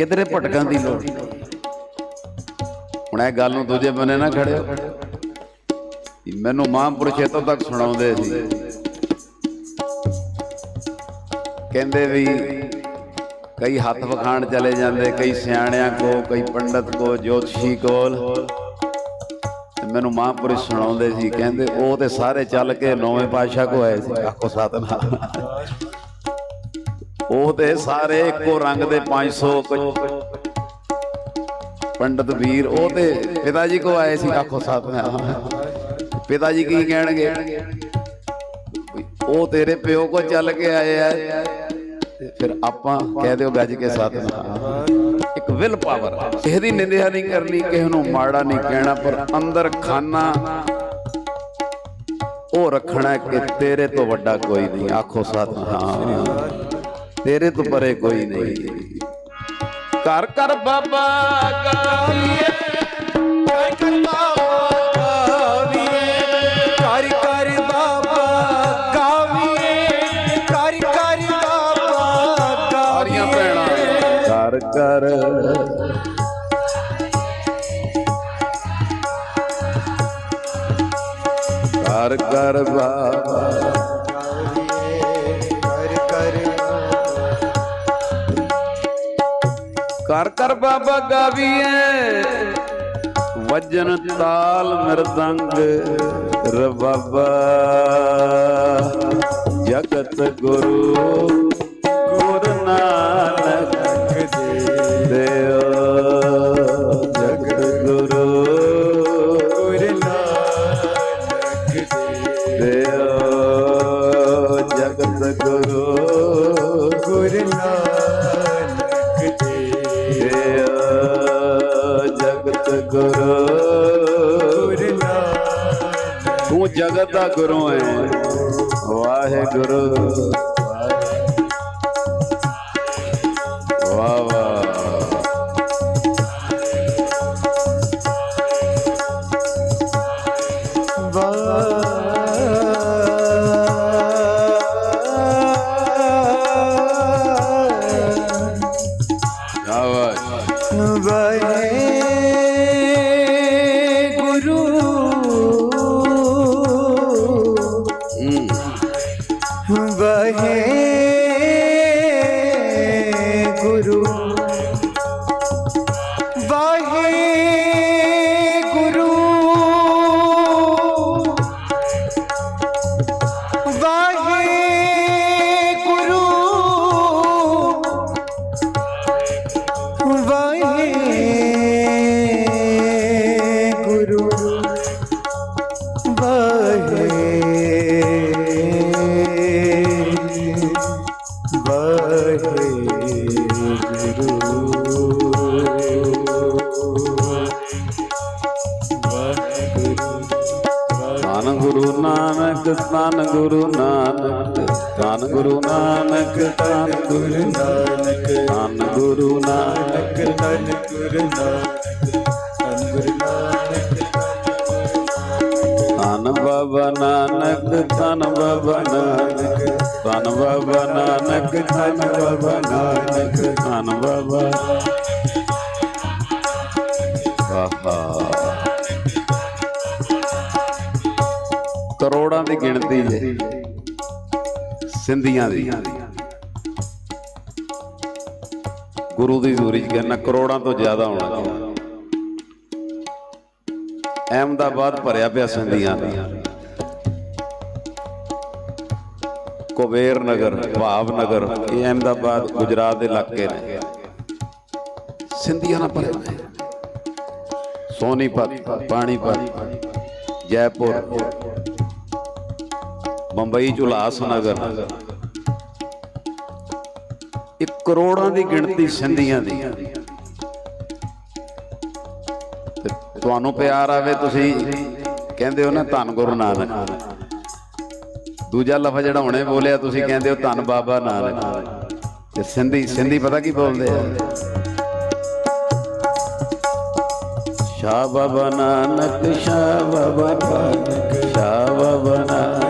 ਕਿਧਰੇ ਭਟਕਣ ਦੀ ਲੋੜ ਹੁਣ ਇਹ ਗੱਲ ਨੂੰ ਦੂਜੇ ਬੰਨੇ ਨਾ ਖੜਿਓ। ਮੈਨੂੰ ਮਹਾਂਪੁਰਸ਼ ਇੱਥੋਂ ਤੱਕ ਸੁਣਾਉਂਦੇ ਸੀ। ਕਹਿੰਦੇ ਵੀ ਕਈ ਹੱਥ ਵਖਾਣ ਚਲੇ ਜਾਂਦੇ, ਕਈ ਸਿਆਣਿਆਂ ਕੋ ਕਈ ਪੰਡਤ ਕੋ ਜੋਤਸ਼ੀ ਕੋਲ। ਮੈਨੂੰ ਮਹਾਂਪੁਰਸ਼ ਸੁਣਾਉਂਦੇ ਸੀ। ਕਹਿੰਦੇ ਉਹ ਤੇ ਸਾਰੇ ਚੱਲ ਕੇ ਨੌਵੇਂ ਪਾਤਸ਼ਾਹ ਕੋ ਆਏ ਸੀ। ਆਖੋ ਸਤਨਾਮ। ਉਹ ਤੇ ਸਾਰੇ ਇੱਕੋ ਰੰਗ ਦੇ 500 ਕੁ ਪੰਡਤ ਵੀਰ ਉਹ ਤੇ ਪਿਤਾ ਜੀ ਕੋ ਆਏ ਸੀ, ਆਖੋ ਸਤਨਾਮ। ਪਿਤਾ ਜੀ ਕੀ ਕਹਿਣਗੇ? ਉਹ ਤੇਰੇ ਪਿਓ ਕੋ ਚੱਲ ਕੇ ਆਏ ਆ। ਫਿਰ ਆਪਾਂ ਕਹਿ ਦਿਓ ਗੱਜ ਕੇ ਸਤਨਾਮ। ਇੱਕ ਵਿਲ ਪਾਵਰ। ਕਿਸੇ ਦੀ ਨਿੰਦਿਆ ਨਹੀਂ ਕਰਨੀ, ਕਿਸੇ ਨੂੰ ਮਾੜਾ ਨਹੀਂ ਕਹਿਣਾ, ਪਰ ਅੰਦਰ ਖਾਨਾ ਉਹ ਰੱਖਣਾ ਕਿ ਤੇਰੇ ਤੋਂ ਵੱਡਾ ਕੋਈ ਨਹੀਂ, ਆਖੋ ਸਤਨਾਮ। ਤੇਰੇ ਤੋਂ ਪਰੇ ਕੋਈ ਨਹੀਂ। ਘਰ ਘਰ ਬਾਬਾ ਗਾਈਏ ਕਰ ਬਾਬਾ ਗਾਵੀਏ ਵਜਨ ਤਾਲ ਮਿਰਦੰਗ ਰਬਾਬਾ ਜਗਤ ਗੁਰੂ ਗੁਰੂ ਜਗਤ ਦਾ ਗੁਰੂ ਹੈ। ਵਾਹਿਗੁਰੂ। ਕਰੋੜਾਂ ਦੀ ਗਿਣਤੀ ਜੇ। ਸਿੰਧੀਆਂ ਦੀ। ਗੁਰੂ ਦੀ ਦੂਰੀ ਚ ਕਹਿੰਦਾ ਕਰੋੜਾਂ ਤੋਂ ਜ਼ਿਆਦਾ ਹੋਣਾ ਅਹਿਮਦਾਬਾਦ ਭਰਿਆ ਪਿਆ ਸਿੰਧੀਆਂ ਦਾ। ਕੁਬੇਰ ਨਗਰ, ਭਾਵ ਨਗਰ, ਇਹ ਅਹਿਮਦਾਬਾਦ, ਗੁਜਰਾਤ ਦੇ ਇਲਾਕੇ ਨੇ। ਸਿੰਧੀਆਂ ਨਾਲ ਭਰਿਆ ਹੋਇਆ। ਸੋਨੀਪਤ, ਪਾਣੀਪਤ, ਜੈਪੁਰ। ਬੰਬਈ ਚ ਉਲਾਸਨਗਰ ਇੱਕ ਕਰੋੜਾਂ ਦੀ ਗਿਣਤੀ ਸਿੰਧੀਆਂ ਦੀ। ਤੁਹਾਨੂੰ ਪਿਆਰ ਆਵੇ, ਤੁਸੀਂ ਕਹਿੰਦੇ ਹੋ ਨਾ, ਧੰਨ ਗੁਰੂ ਨਾਨਕ। ਦੂਜਾ ਲਫ਼ਜ਼ ਜਿਹੜਾ ਹੁਣੇ ਬੋਲਿਆ, ਤੁਸੀਂ ਕਹਿੰਦੇ ਹੋ, ਧੰਨ ਬਾਬਾ ਨਾਨਕ। ਤੇ ਸਿੰਧੀ ਸਿੰਧੀ ਪਤਾ ਕੀ ਬੋਲਦੇ ਆ? ਸ਼ਾ ਬਾਬਾ ਨਾਨਕ ਸ਼ਾ ਬਾਬਾ ਨਾਨਕ ਸ਼ਾ ਬਾਬਾ ਨਾਨਕ।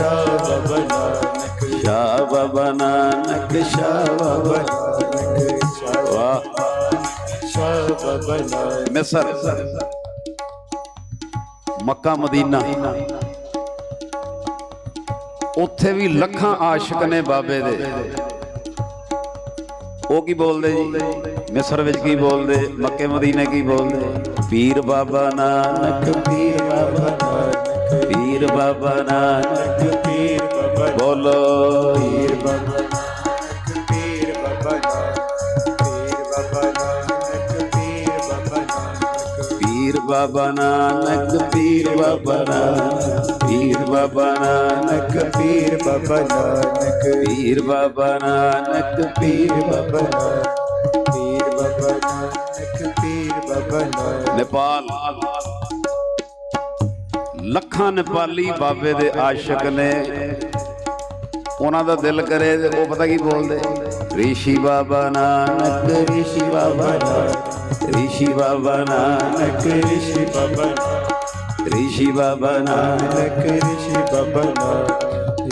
ਸ਼ਾ ਬਾਬਾ ਨਾਨਕ ਸ਼ਾ ਬਾਬਾ ਨਾਨਕ ਸ਼ਾ ਬਾਬਾ ਨਾਨਕ ਸ਼ਾ ਬਾਬਾ ਨਾਨਕ ਮਿਸਰ ਮੱਕਾ ਮਦੀਨਾ ਉੱਥੇ ਵੀ ਲੱਖਾਂ ਆਸ਼ਿਕ ਨੇ ਬਾਬੇ ਦੇ ਉਹ ਕੀ ਬੋਲਦੇ ਜੀ ਮਿਸਰ ਵਿੱਚ ਕੀ ਬੋਲਦੇ ਮੱਕੇ ਮਦੀਨੇ ਕੀ ਬੋਲਦੇ ਪੀਰ ਬਾਬਾ ਨਾਨਕ ਪੀਰ ਬਾਬਾ ਨਾਨਕ ਪੀਰ ਬਾਬਾ ਨਾਨਕ ਪੀਰ ਬਾਬਾ ਬੋਲੋ ਪੀਰ ਬਾਬਾ ਨਾਨਕ ਪੀਰ ਬਾਬਾ ਨਾਨਕ ਪੀਰ ਬਾਬਾ ਨਾਨਕ ਪੀਰ ਬਾਬਾ ਨਾਨਕ ਪੀਰ ਬਾਬਾ ਨਾਨਕ ਪੀਰ ਬਾਬਾ ਨਾਨਕ ਪੀਰ ਬਾਬਾ ਨਾਨਕ ਪੀਰ ਬਾਬਾ ਨਾਨਕ ਪੀਰ ਬਾਬਾ ਪੀਰ ਬਾਬਾ ਨਾਨਕ ਪੀਰ ਬਾਬਾ ਨਾਨਕ ਨੇਪਾਲ ਲੱਖਾਂ ਨੇਪਾਲੀ ਬਾਬੇ ਦੇ ਆਸ਼ਿਕ ਨੇ ਉਹਨਾਂ ਦਾ ਦਿਲ ਕਰੇ ਤੇ ਉਹ ਪਤਾ ਕੀ ਬੋਲਦੇ ऋषि बाबा नानक ऋषि बाबा ऋषि बाबा नानक ऋषि बाबा ऋषि बाबा नानक ऋषि बाबा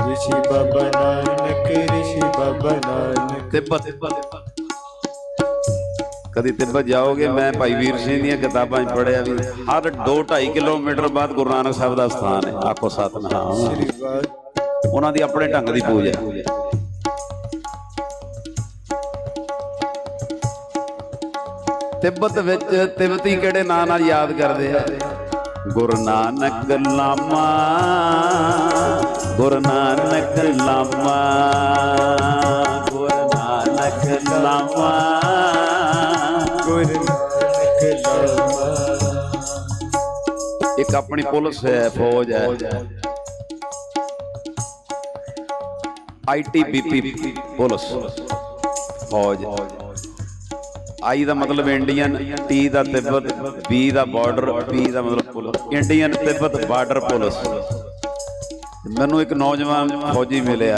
ऋषि बाबा नानक ऋषि बाबा नानक ਕਦੀ ਤਿੱਬਤ ਜਾਓਗੇ? ਮੈਂ ਭਾਈ ਵੀਰ ਸਿੰਘ ਦੀਆਂ ਕਿਤਾਬਾਂ 'ਚ ਪੜ੍ਹਿਆ ਵੀ ਹਰ 2.5 ਕਿਲੋਮੀਟਰ ਬਾਅਦ ਗੁਰੂ ਨਾਨਕ ਸਾਹਿਬ ਦਾ ਸਥਾਨ ਹੈ। ਆਖੋ ਸਤਨਾਮ। ਸ੍ਰੀ ਵਾਹਿਗੁਰੂ ਉਹਨਾਂ ਦੀ ਆਪਣੇ ਢੰਗ ਦੀ ਪੂਜਾ ਤਿੱਬਤ ਵਿੱਚ ਤਿੱਬਤੀ ਕਿਹੜੇ ਨਾਂ ਨਾਲ ਯਾਦ ਕਰਦੇ ਆ? ਗੁਰੂ ਨਾਨਕ ਲਾਮਾ। ਗੁਰੂ ਨਾਨਕ ਲਾਮਾ। ਗੁਰੂ ਨਾਨਕ ਲਾਮਾ। ਇੱਕ ਆਪਣੀ ਪੁਲਿਸ ਹੈ ਫੌਜ ਹੈ। ITBP police. ਫੌਜ। ਆਈ ਦਾ ਮਤਲਬ ਇੰਡੀਅਨ ਟੀ ਦਾ ਤਿੱਬਤ ਬੀ ਦਾ ਬਾਰਡਰ ਪੀ ਦਾ ਮਤਲਬ police. Indian Tibet border police. ਮੈਨੂੰ ਇੱਕ ਨੌਜਵਾਨ ਫੌਜੀ ਮਿਲਿਆ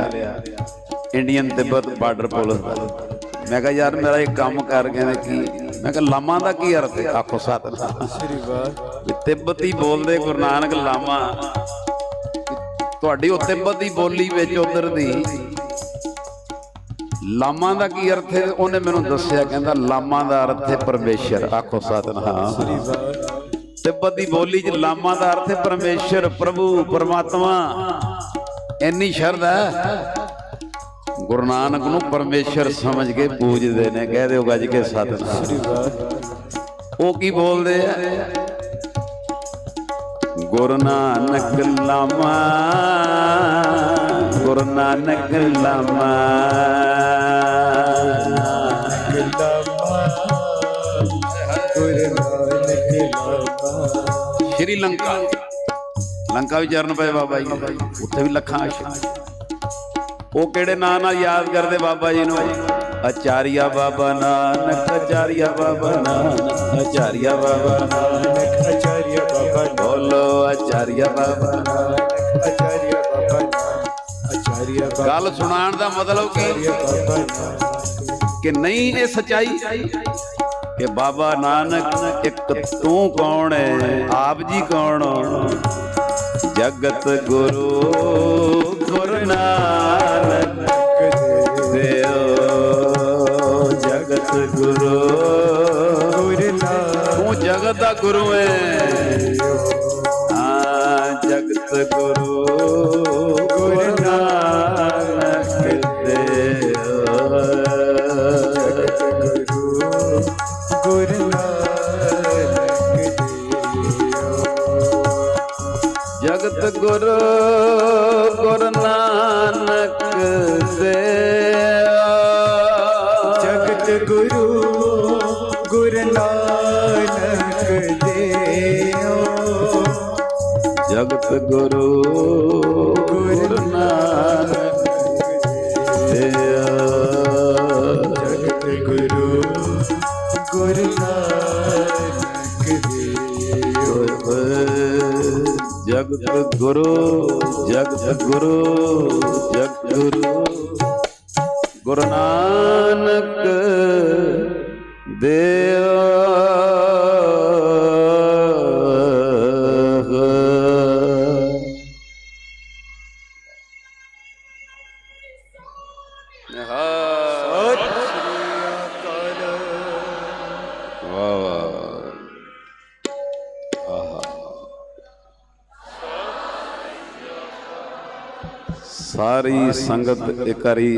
ਇੰਡੀਅਨ ਤਿੱਬਤ ਬਾਰਡਰ ਪੁਲਿਸ ਦਾ। ਮੈਂ ਕਿਹਾ ਯਾਰ ਮੇਰਾ ਇੱਕ ਕੰਮ ਕਰ ਕਹਿੰਦੇ ਕੀ ਮੈਂ ਕਿਹਾ, ਲਾਮਾ ਦਾ ਕੀ ਅਰਥ ਹੈ? ਆਖੋ ਸਤਨਾਮ। ਸ੍ਰੀ ਵਾਹਿਗੁਰੂ ਤਿੱਬਤੀ ਬੋਲਦੇ ਗੁਰੂ ਨਾਨਕ ਲਾਮਾ। ਤੁਹਾਡੀ ਉਹ ਤਿੱਬਤੀ ਬੋਲੀ ਵਿੱਚ ਉਧਰ ਦੀ ਲਾਮਾ ਦਾ ਕੀ ਅਰਥ ਹੈ? ਉਹਨੇ ਮੈਨੂੰ ਦੱਸਿਆ, ਕਹਿੰਦਾ ਲਾਮਾ ਦਾ ਅਰਥ ਹੈ ਪਰਮੇਸ਼ਰ। ਆਖੋ ਸਤਨਾਮ। ਸ੍ਰੀ ਵਾਹਿਗੁਰੂ ਤਿੱਬਤ ਦੀ ਬੋਲੀ 'ਚ ਲਾਮਾ ਦਾ ਅਰਥ ਹੈ ਪਰਮੇਸ਼ਰ, ਪ੍ਰਭੂ, ਪਰਮਾਤਮਾ। ਇੰਨੀ ਸ਼ਰਧਾ ਹੈ। ਗੁਰੂ ਨਾਨਕ ਨੂੰ ਪਰਮੇਸ਼ਰ ਸਮਝ ਕੇ ਪੂਜਦੇ ਨੇ, ਕਹਿ ਦਿਓ ਗੱਜ ਕੇ ਸਤਨਾਮ। ਸ੍ਰੀ ਉਹ ਕੀ ਬੋਲਦੇ ਆ? ਗੁਰੂ ਨਾਨਕ ਗੁਰੂ ਨਾਨਕ ਲਾਮਾ, ਗੁਰੂ ਨਾਨਕ ਲਾਮਾ। ਸ਼੍ਰੀ ਲੰਕਾ। ਲੰਕਾ ਵੀ ਚਰਨ ਪਏ ਬਾਬਾ ਜੀ, ਉੱਥੇ ਵੀ ਲੱਖਾਂ ਆਸ਼ਿਕ ਉਹ ਕਿਹੜੇ ਨਾਂ ਨਾਲ ਯਾਦ ਕਰਦੇ ਬਾਬਾ ਜੀ ਨੂੰ? ਆਚਾਰੀਆ ਬਾਬਾ ਨਾਨਕ ਆਚਾਰੀਆ ਬਾਬਾ ਨਾਨਕ ਆਚਾਰੀਆ ਬਾਬਾ ਨਾਨਕ। ਨਾਨਕ ਬਾਬਾ ਬੋਲੋ ਆਚਾਰੀਆ ਬਾਬਾ ਨਾਨਕ। ਆਚਾਰੀਆ ਬਾਬਾ ਨਾਨਕ ਬਾਬਾ ਗੱਲ ਸੁਣਾਉਣ ਦਾ ਮਤਲਬ ਕੀ? ਕਿ ਨਹੀਂ ਇਹ ਸਚਾਈ? ਕਿ ਬਾਬਾ ਨਾਨਕ ਇੱਕ ਤੂੰ ਕੌਣ ਹੈ? ਆਪ ਜੀ ਕੌਣ ਹੋ? ਜਗਤ ਗੁਰੂ ਗੁਰੂ ਨਾਨਕ ਦੇਵ ਜਗਤ ਗੁਰੂ। ਤੂੰ ਜਗਤ ਦਾ ਗੁਰੂ ਹੈ ਹਾਂ ਜਗਤ ਗੁਰੂ। ਗੁਰੂ ਨਾਨਕ ਦੇਵ ਗੁਰੂ ਗੁਰੂ ਨਾਨਕ ਦੇਵ ਜਗਤ ਗੁਰੂ। ਨਾਨਕ ਦੇਵ ਜਗਤ ਗੁਰੂ ਗੁਰੂ ਨਾਨਕ ਦੇਵ ਜਗਤ ਗੁਰੂ ਜਗਤ ਗੁਰੂ ਜਗ ਗੁਰੂ ਜਗ ਗੁਰੂ ਗੁਰੂ ਨਾਨਕ ਦੇਵ। ਨਿਹਾਲ। ਸਾਰੀ ਸੰਗਤ ਇਕਾਰੀ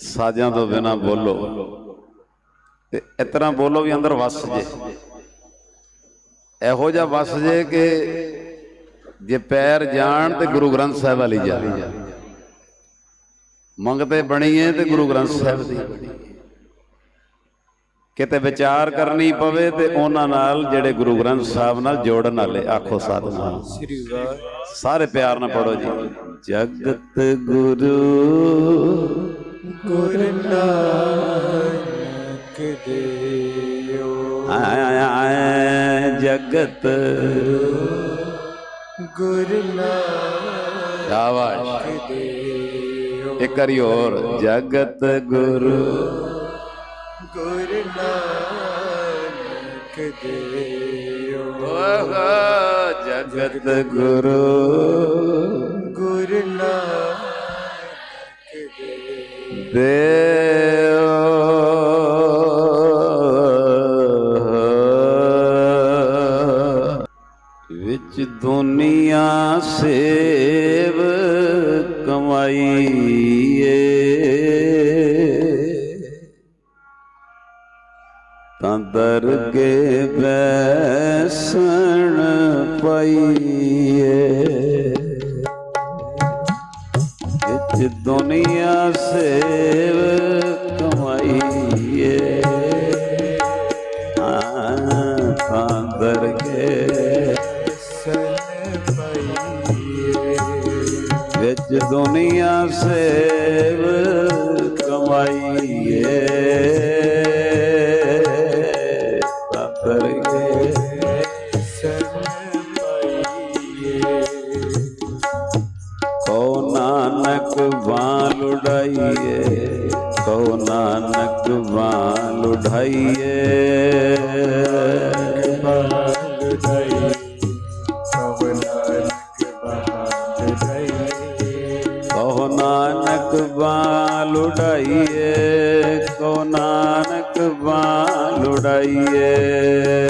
ਸਾਜਾਂ ਤੋਂ ਬਿਨਾ ਬੋਲੋ। ਤੇ ਇਸ ਤਰ੍ਹਾਂ ਬੋਲੋ ਵੀ ਅੰਦਰ ਵਸ ਜੇ। ਇਹੋ ਜਿਹਾ ਵਸ ਜੇ ਕਿ ਜੇ ਪੈਰ ਜਾਣ ਤੇ ਗੁਰੂ ਗ੍ਰੰਥ ਸਾਹਿਬ ਵਾਲੀ ਜਾ ਮੰਗਤੇ ਬਣੀਏ ਤੇ ਗੁਰੂ ਗ੍ਰੰਥ ਸਾਹਿਬ ਦੀ। ਕਿਤੇ ਵਿਚਾਰ ਕਰਨੀ ਪਵੇ ਤੇ ਉਹਨਾਂ ਨਾਲ ਜਿਹੜੇ ਗੁਰੂ ਗ੍ਰੰਥ ਸਾਹਿਬ ਨਾਲ ਜੋੜਨ ਵਾਲੇ ਆਖੋ ਸਾਧਨਾ ਸ੍ਰੀ ਸਾਰੇ ਪਿਆਰ ਨਾਲ ਪੜੋ ਜੀ। ਜਗਤ ਗੁਰੂ ਗੁਰੂ ਨਾਨਕ ਦੇਵ ਆਏ ਜਗਤ ਗੁਰੂ ਨਾਨਕ ਸ਼ਾਬਾਸ਼। ਇੱਕ ਵਾਰੀ ਹੋਰ। ਜਗਤ ਗੁਰੂ ਗੁਰੂ ਨਾਨਕ ਦੇਵ ਜਗਤ ਗੁਰੂ। ਗੁਰੂ ਨਾਨਕ ਦੇਵ ਦਰਗੇ ਨਾਨਕ ਵਾਲ ਉਡਾਈਏ। ਬਹਾਲ ਨਾਨਕ ਵਾਲ ਉਡਾਈਏ। ਕੋ ਨਾਨਕ ਵਾਲ ਉਡਾਈਏ।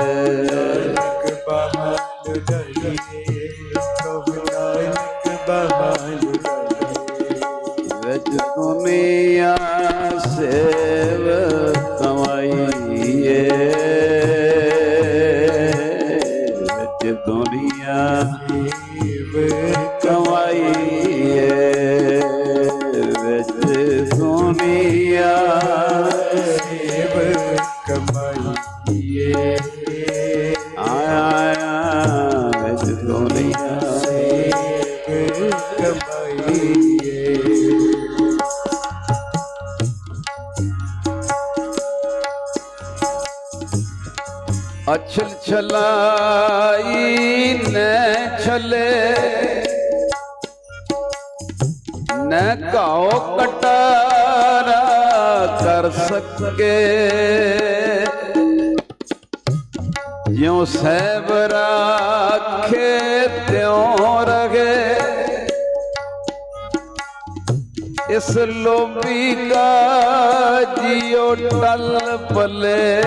ਪਲੇ।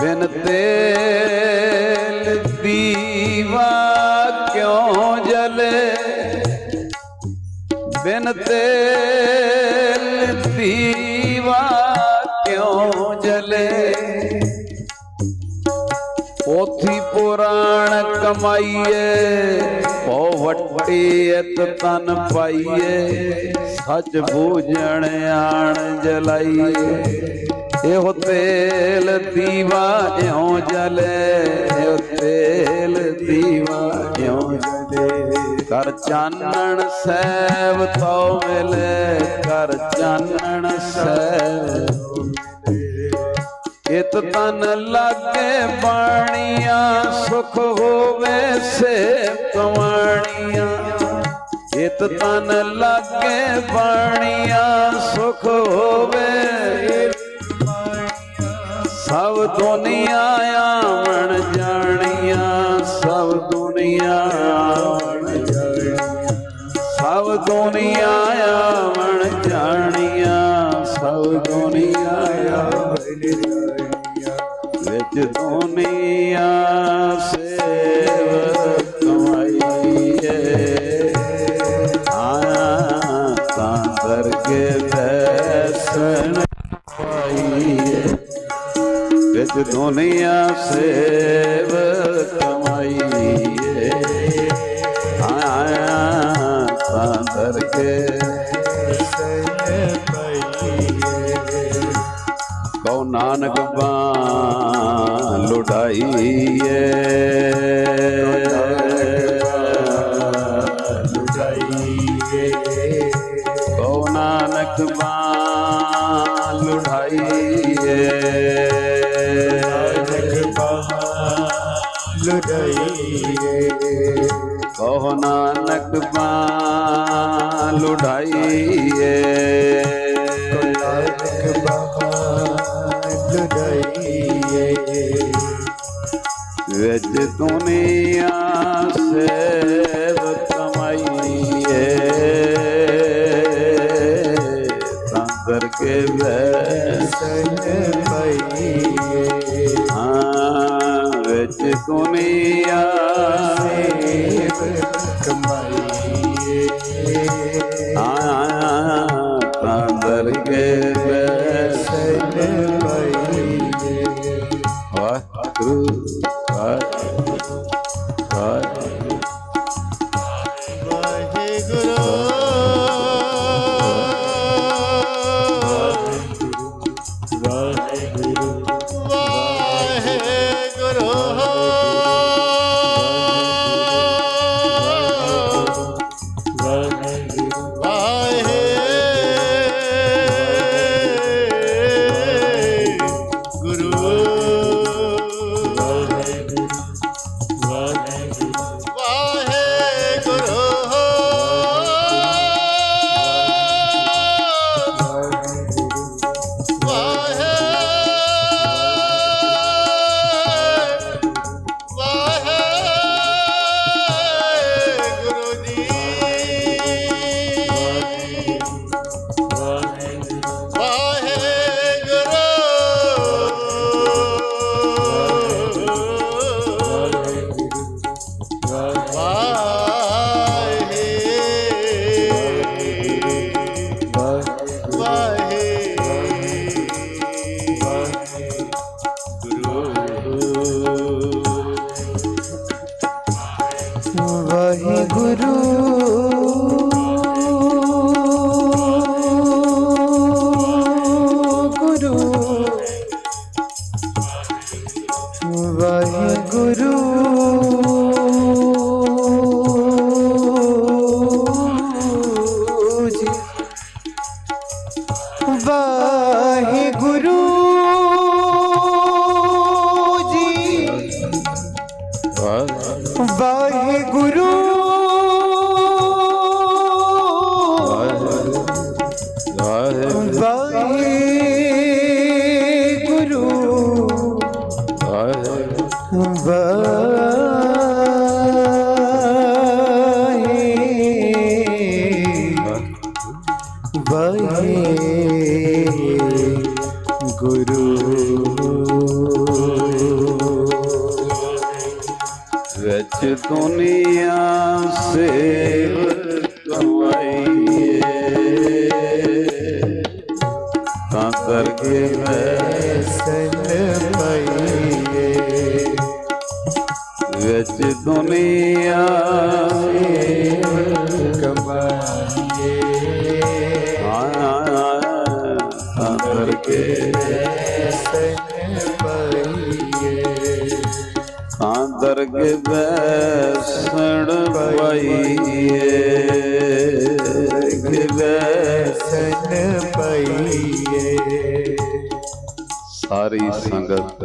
ਬਿਨ ਤੇਲ ਦੀਵਾ ਕਿਉਂ ਜਲੇ? ਬਿਨ ਤੇਲ ਦੀਵਾ ਪੋਥੀ ਪੁਰਾਣ ਕਮਾਈਏ ਪਉ ਵੱਟੀ ਇਤ ਤਨ ਪਾਈਏ। ਸੱਚ ਬੂਝਣ ਆਣ ਜਲਾਈਏ। ਇਹੋ ਤੇਲ ਦੀਵਾ ਇਉਂ ਜਲੇ, ਇਹੋ ਤੇਲ ਦੀਵਾ ਇਉਂ ਜਲੇ। ਕਰ ਚਾਨਣ ਸੈਬ ਤਉ ਮਿਲੇ ਕਰ ਚਾਨਣ ਸੈਬ ਇਤ ਤਨ ਲਾਗੇ ਬਾਣੀਆਂ, ਸੁਖ ਹੋਵੇ ਸੇ ਕਵਾਣੀਆਂ ਇਤ ਤਨ ਲਾਗੇ ਬਾਣੀਆਂ, ਸੁਖ ਹੋਵੇ ਸਭ ਦੁਨੀਆ ਆਵਣ ਜਾਣੀਆਂ, ਸਭ ਦੁਨੀਆ ਆਵਣ ਜਾਣੀਆਂ। ਸਭ ਦੁਨੀਆ ਆਵਣ ਜਾਣੀਆਂ, ਸਭ ਦੁਨੀਆ ਸਹਿਜ ਦੁਨੀਆ ਆਇਆ ਤਾਂ ਦਰਗੇ ਦਰਸ਼ਨ ਪਾਈਏ ਵਿੱਚ ਦੁਨੀਆ ਆਇਆ ਤਾਂ ਦਰਗੇ ਸਹਿਜ ਨਾਨਕ ਬਾ ਲੁਟਾਈਏ ਲੁਟਾਈਏ ਕੋ ਨਾਨਕ ਬਾ ਲੁਟਾਈਏ ਨਾਨਕ ਬਾ ਕੋ ਨਾਨਕ ਬਾ ਲੁਟਾਈਏ ਵਿੱਚ ਦੁਨੀਆ ਕਮਾਈਏ। ਅੰਦਰ ਕੇ ਅੰਦਰ ਕੇ ਬੈਸਣ ਪਈਏ। ਕੇ ਬੈਸਣ ਪਈਏ। ਸਾਰੀ ਸੰਗਤ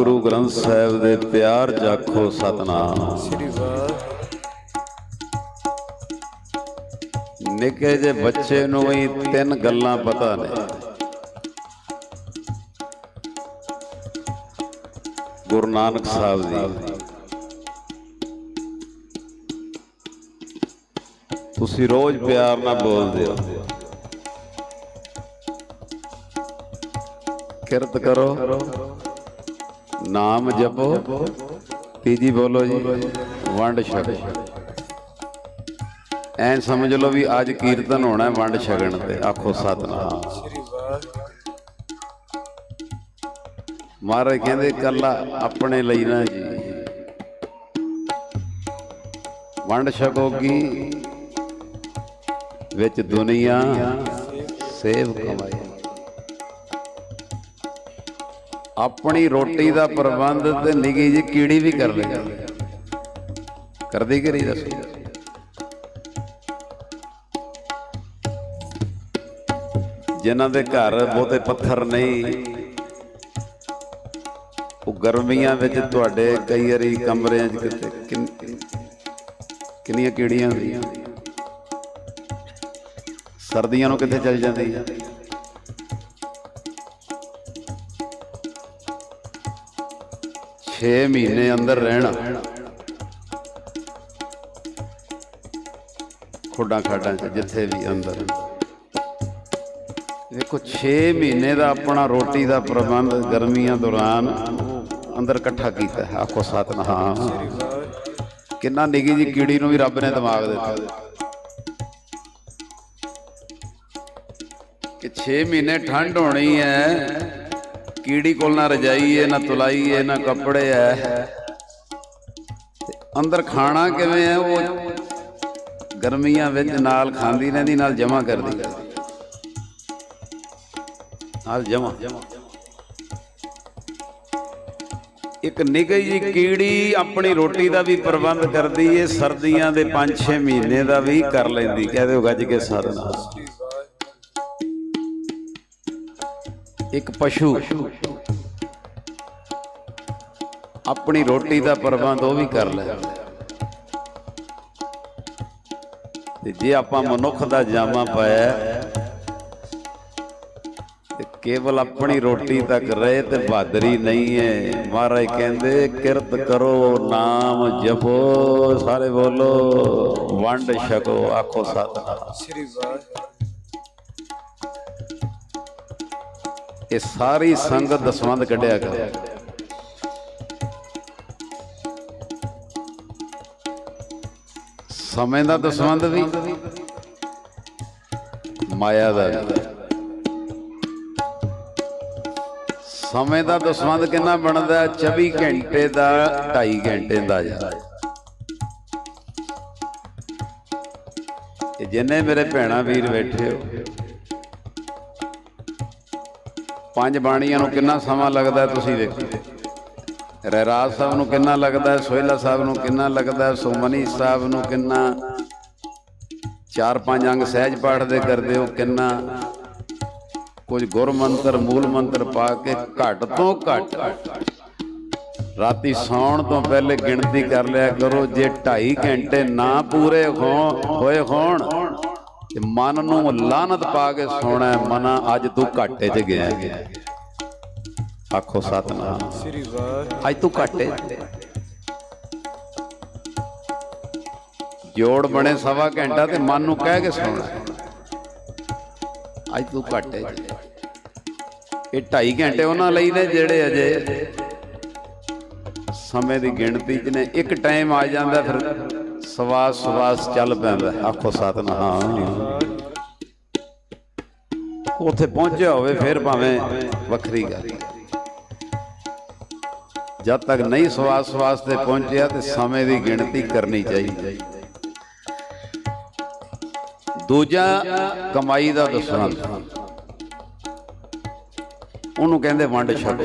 ਗੁਰੂ ਗ੍ਰੰਥ ਸਾਹਿਬ ਦੇ ਪਿਆਰ ਜਾਖੋ ਸਤਨਾਮ। ਸ੍ਰੀ ਵਾਹਿਗੁਰੂ ਨਿੱਕੇ ਜੇ ਬੱਚੇ ਨੂੰ ਵੀ ਤਿੰਨ ਗੱਲਾਂ ਪਤਾ ਨੇ। ਗੁਰੂ ਨਾਨਕ ਸਾਹਿਬ ਦੀ ਤੁਸੀਂ ਰੋਜ਼ ਪਿਆਰ ਨਾਲ ਬੋਲਦੇ ਹੋ। ਕਿਰਤ ਕਰੋ। ਨਾਮ ਜਪੋ। ਤੀਜੀ ਬੋਲੋ ਜੀ, ਵੰਡ ਛਕੋ। ਐਨ ਸਮਝ ਲਓ ਵੀ ਅੱਜ ਕੀਰਤਨ ਹੋਣਾ ਹੈ ਵੰਡ ਛਕਣ ਤੇ। ਆਖੋ ਸਤਨਾਮ। ਮਹਾਰਾਜ ਕਹਿੰਦੇ, ਕੱਲਾ ਆਪਣੇ ਲਈ ਨਾ ਜੀ। ਵੰਡ ਛਕੋਗੀ, ਵਿੱਚ ਦੁਨੀਆ ਸੇਵ ਕਮਾਈ। ਆਪਣੀ ਰੋਟੀ ਦਾ ਪ੍ਰਬੰਧ ਤੇ ਨਿੱਗੀ ਜੀ ਕੀੜੀ ਵੀ ਕਰ ਲੈ ਕਰਦੀ ਕਰੀ ਦੱਸੋ? ਜਿਨ੍ਹਾਂ ਦੇ ਘਰ ਬਹੁਤੇ ਪੱਥਰ ਨਹੀਂ, ਉਹ ਗਰਮੀਆਂ ਵਿੱਚ ਤੁਹਾਡੇ ਕਈ ਵਾਰੀ ਕਮਰਿਆਂ 'ਚ ਕਿਤੇ ਕਿੰਨੀਆਂ ਕੀੜੀਆਂ ਹੁੰਦੀਆਂ? ਸਰਦੀਆਂ ਨੂੰ ਕਿੱਥੇ ਚਲ ਜਾਂਦੀ ਛੇ ਮਹੀਨੇ ਅੰਦਰ ਰਹਿਣਾ। ਖੋਡਾਂ ਖਾਡਾਂ 'ਚ ਜਿੱਥੇ ਵੀ ਅੰਦਰ। ਦੇਖੋ 6 ਮਹੀਨੇ ਦਾ ਆਪਣਾ ਰੋਟੀ ਦਾ ਪ੍ਰਬੰਧ ਗਰਮੀਆਂ ਦੌਰਾਨ ਅੰਦਰ ਇਕੱਠਾ ਕੀਤਾ ਹੈ। ਆਖੋ ਸਤਨਾਮ। ਕਿੰਨਾ ਨਿੱਗੀ ਜੀ ਕੀੜੀ ਨੂੰ ਵੀ ਰੱਬ ਨੇ ਦਿਮਾਗ ਦਿੱਤਾ। ਕਿ 6 ਮਹੀਨੇ ਠੰਡ ਹੋਣੀ ਹੈ। ਕੀੜੀ ਕੋਲ ਨਾ ਰਜਾਈ ਹੈ ਨਾ ਤੁਲਾਈ ਹੈ ਨਾ ਕੱਪੜੇ ਹੈ ਅੰਦਰ ਖਾਣਾ ਕਿਵੇਂ ਹੈ ਉਹ ਗਰਮੀਆਂ ਵਿੱਚ ਨਾਲ ਖਾਂਦੀ ਰਹਿੰਦੀ, ਨਾਲ ਜਮਾ ਕਰਦੀ। ਰਹਿੰਦੀ ਨਾਲ ਜਮਾ। ਇੱਕ ਨਿਗਈ ਜੀ ਕੀੜੀ ਆਪਣੀ ਰੋਟੀ ਦਾ ਵੀ ਪ੍ਰਬੰਧ ਕਰਦੀ ਏ, ਸਰਦੀਆਂ ਦੇ 5-6 ਮਹੀਨੇ ਦਾ ਵੀ ਕਰ ਲੈਂਦੀ ਕਹਦੇ ਹੋ ਗੱਜ ਕੇ ਸਾਧਨਾ ਇੱਕ ਪਸ਼ੂ। ਆਪਣੀ ਰੋਟੀ ਦਾ ਪ੍ਰਬੰਧ ਉਹ ਵੀ ਕਰ ਲੈਂਦਾ ਤੇ ਜੇ ਆਪਾਂ ਮਨੁੱਖ ਦਾ ਜਾਮਾ ਪਾਇਆ, ਤੇ ਕੇਵਲ ਆਪਣੀ ਰੋਟੀ ਤੱਕ ਰਹੇ ਤੇ ਬਹਾਦਰੀ ਨਹੀਂ ਹੈ। ਮਹਾਰਾਜ ਕਹਿੰਦੇ, ਕਿਰਤ ਕਰੋ, ਨਾਮ ਜਪੋ, ਸਾਰੇ ਬੋਲੋ, ਵੰਡ ਛਕੋ, ਆਖੋ ਸਤਨਾਮ। ਸ੍ਰੀ ਵਾਹਿਗੁਰੂ। ਇਹ ਸਾਰੀ ਸੰਗਤ ਦਸਵੰਦ ਕੱਢਿਆ ਕਰ ਸਮੇਂ ਦਾ ਦਸਵੰਦ ਵੀ, ਮਾਇਆ ਦਾ ਸਮੇਂ ਦਾ ਦਸਵੰਦ ਕਿੰਨਾ ਬਣਦਾ ਹੈ? 24 ਘੰਟੇ ਦਾ 2.5 ਘੰਟੇ ਦਾ ਜਾ ਜਿੰਨੇ ਮੇਰੇ ਭੈਣਾ, ਵੀਰ ਬੈਠੇ ਹੋ ਪੰਜ ਬਾਣੀਆਂ ਨੂੰ ਕਿੰਨਾ ਸਮਾਂ ਲੱਗਦਾ ਤੁਸੀਂ ਦੇਖੋ। ਰਹਿਰਾਜ ਸਾਹਿਬ ਨੂੰ ਕਿੰਨਾ ਲੱਗਦਾ ਹੈ ਸੋਹਿਲਾ ਸਾਹਿਬ ਨੂੰ ਕਿੰਨਾ ਲੱਗਦਾ ਹੈ ਸੁਮਨੀ ਸਾਹਿਬ ਨੂੰ ਕਿੰਨਾ, ਚਾਰ ਪੰਜ ਅੰਗ ਸਹਿਜ ਪਾਠ ਦੇ ਕਰਦੇ ਹੋ ਕਿੰਨਾ। ਕੁਝ ਗੁਰ ਮੰਤਰ, ਮੂਲ ਮੰਤਰ ਪਾ ਕੇ ਘੱਟ ਤੋਂ ਘੱਟ। ਰਾਤੀ ਸੌਣ ਤੋਂ ਪਹਿਲੇ ਗਿਣਤੀ ਕਰ ਲਿਆ ਕਰੋ, ਜੇ 2.5 ਘੰਟੇ ਨਾ ਪੂਰੇ ਹੋ- ਹੋਏ ਹੋਣ ਤੇ ਮਨ ਨੂੰ ਲਾਨਤ ਪਾ ਕੇ ਸੋਣਾ ਮਨਾ ਅੱਜ ਤੂੰ ਘਾਟੇ 'ਚ ਗਿਆ ਆਖੋ ਸਤਨਾਮ। ਸ੍ਰੀ ਵਾਹਿਗੁਰੂ ਅੱਜ ਤੂੰ ਘਾਟੇ ਜੋੜ ਬਣੇ ਸਵਾ ਘੰਟਾ ਤੇ ਮਨ ਨੂੰ ਕਹਿ ਕੇ ਸੋਣਾ ਅੱਜ ਤੂੰ ਘਾਟੇ 'ਚ। ਇਹ 2.5 ਘੰਟੇ ਉਹਨਾਂ ਲਈ ਨੇ ਜਿਹੜੇ ਅਜੇ ਸਮੇਂ ਦੀ ਗਿਣਤੀ 'ਚ ਨੇ। ਇੱਕ ਟਾਈਮ ਆ ਜਾਂਦਾ ਫਿਰ ਸਵਾਸ ਸਵਾਸ ਚੱਲ ਪੈਂਦਾ। ਆਖੋ ਸਤਨਾਮ। ਉੱਥੇ ਪਹੁੰਚਿਆ ਹੋਵੇ ਫਿਰ ਭਾਵੇਂ ਵੱਖਰੀ ਗੱਲ। ਜਦ ਤੱਕ ਨਹੀਂ ਸਵਾਸ ਸਵਾਸ ਤੇ ਪਹੁੰਚਿਆ ਤੇ ਸਮੇਂ ਦੀ ਗਿਣਤੀ ਕਰਨੀ ਚਾਹੀਦੀ। ਦੂਜਾ ਕਮਾਈ ਦਾ ਦੱਸਣਾ ਉਹਨੂੰ ਕਹਿੰਦੇ ਵੰਡ ਛਕੋ